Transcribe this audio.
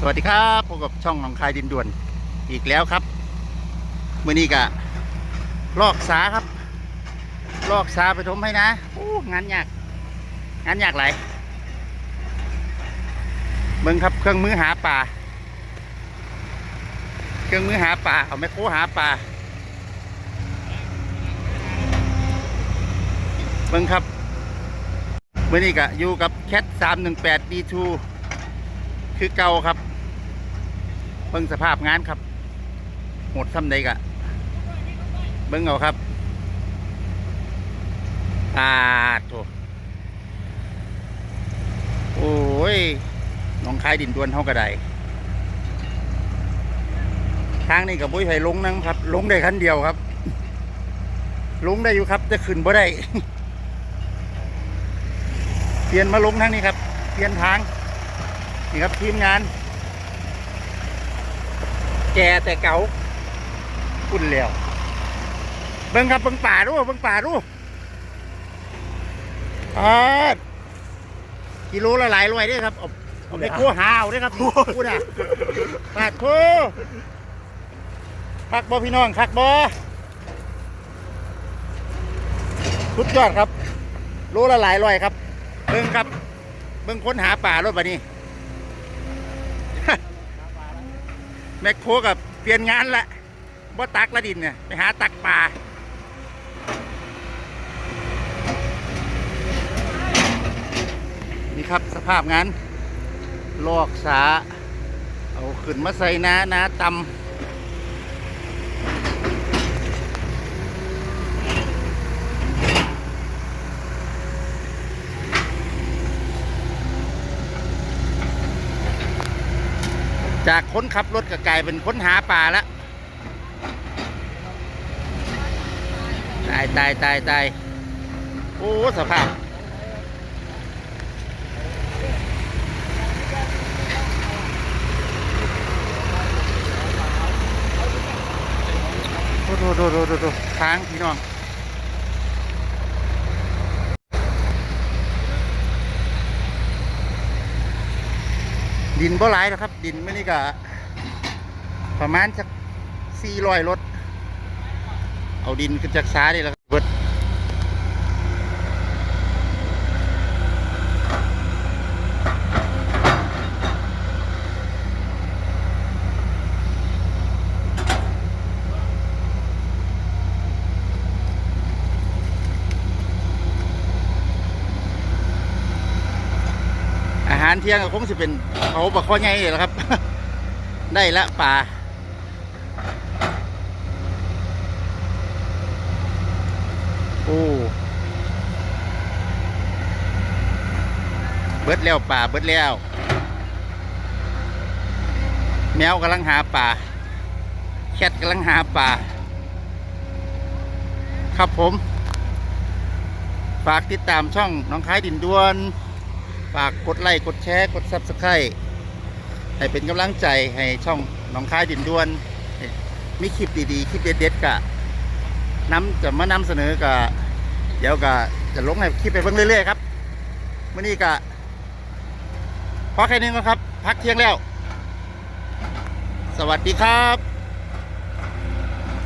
สวัสดีครับพบกับช่องหนองคายดินด่วนอีกแล้วครับมื่อนี้กะลอกสาครับ ลอกสาไปทมให้นะโอ้งานยากงานยากหลเบิ่งครับเครื่องมือหาป่า เครื่องมือหาป่าเอาแมคโครหาป่าเบิ่งครับมื่อนี้กะอยู่กับแคท318 D2 คือเก่าครับ เบิ่งสภาพงานครับโหดซ้ำใดกะเบิ่งเอาครับตาดโถโอ้ยน้องคายดินดวนเท่ากระไดทางนี้กับบุ้ยไผ่ลงนั่งครับ ลงได้คันเดียวครับ ลงได้อยู่ครับแต่ขึ้นบ่ได้เปลี่ยนมาลงทางนี้ครับ เปลี่ยนทาง นี่ครับทีมงาน แก่แต่เก่าคุณแล้วเบิ่งครับเบิ่งป่าดูเบิ่งป่าดูอ่ากิโลละหลายร้อยเด้อครับเอาเอาไปคั่วหาเอาเด้อครับพูดอะปาดโคคักบอพี่น้องคักบอสุดยอดครับโลละหลายร้อยครับ เบิ่งครับ เบิ่งค้นหาป่ารถบัดนี้ มคโคกับเปลี่ยนงานละบ่ตักละดินเนี่ยไปหาตักป่านี่ครับสภาพงานลอกสา เอาขึ้นมาใส่นานาตำ จากคนขับรถก็กลายเป็นค้นหาป่าแล้วตายตายตายตายโอ้สภาพโอ้โหโดโดโดโดค้างพี่น้อง ดินบ่หลายนะครับ ดินไม่นี่ก็ประมาณสักสี่ร้อยรถ เอาดินขึ้นจากซ้านี่แหล้วเบิดาหารเที่ยงก็คงจะเป็นเขาบักข้อใหญ่แหล้วครับ ได้ละป่าโอ้เบิดแล้วป่าเบิดแล้ว แมวกำลังหาป่าแคทกำลังหาป่าครับผม ฝากติดตามช่องน้องคายดินดวน ฝากกดไลค์กดแชร์กดซับสไครต์ให้เป็นกำลังใจให้ช่องน้องคายดินด้วน มีคลิปดีๆ คลิปเด็ดๆกะนำจะมานำเสนอกะเดี๋ยวกะจะลงให้คลิปไปเบิ่งเรื่อยๆครับเมื่อนี้กะพอแค่นี้ก็ครับ พักเที่ยงแล้ว สวัสดีครับ